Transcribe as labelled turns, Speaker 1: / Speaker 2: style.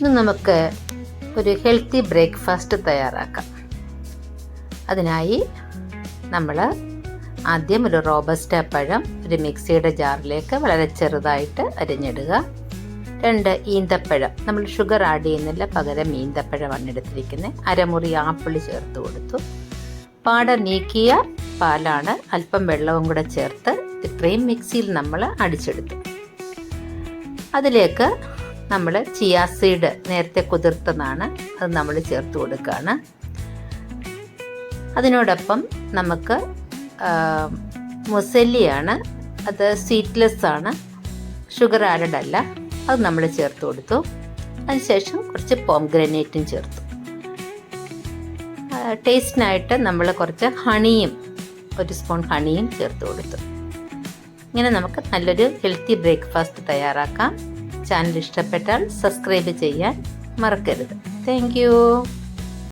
Speaker 1: ഇന്ന് നമുക്ക് ഒരു ഹെൽത്തി ബ്രേക്ക്ഫാസ്റ്റ് തയ്യാറാക്കാം. അതിനായി നമ്മൾ ആദ്യം ഒരു റോബസ്റ്റ പഴം ഒരു മിക്സിയുടെ ജാറിലേക്ക് വളരെ ചെറുതായിട്ട് അരിഞ്ഞിടുക. രണ്ട് ഈന്തപ്പഴം നമ്മൾ ഷുഗർ ആഡ് ചെയ്യുന്നില്ല പകരം ഈന്തപ്പഴമാണ് എടുത്തിരിക്കുന്നത്. അരമുറി ആപ്പിൾ ചേർത്ത് കൊടുത്തു. പാട നീക്കിയ പാലാണ് അല്പം വെള്ളവും കൂടെ ചേർത്ത് ഇത്രയും മിക്സിയിൽ നമ്മൾ അടിച്ചെടുത്തു. അതിലേക്ക് നമ്മൾ ചിയാ സീഡ് നേരത്തെ കുതിർത്തതാണ്. അത് നമ്മൾ ചേർത്ത് കൊടുക്കുകയാണ് അതിനോടൊപ്പം നമുക്ക് മുസല്ലിയാണ്. അത് സ്വീറ്റ്ലെസ് ആണ്. ഷുഗർ ആഡഡ് അല്ല. അത് നമ്മൾ ചേർത്ത് കൊടുത്തു. അതിനുശേഷം കുറച്ച് പോം ഗ്രനേറ്റും ചേർത്തു ടേസ്റ്റിനായിട്ട് നമ്മൾ കുറച്ച് ഹണിയും ഒരു സ്പൂൺ ഹണിയും ചേർത്ത് കൊടുത്തു. ഇങ്ങനെ നമുക്ക് നല്ലൊരു ഹെൽത്തി ബ്രേക്ക്ഫാസ്റ്റ് തയ്യാറാക്കാം. ചാനൽ ഇഷ്ടപ്പെട്ടാൽ സബ്സ്ക്രൈബ് ചെയ്യാൻ മറക്കരുത്. താങ്ക്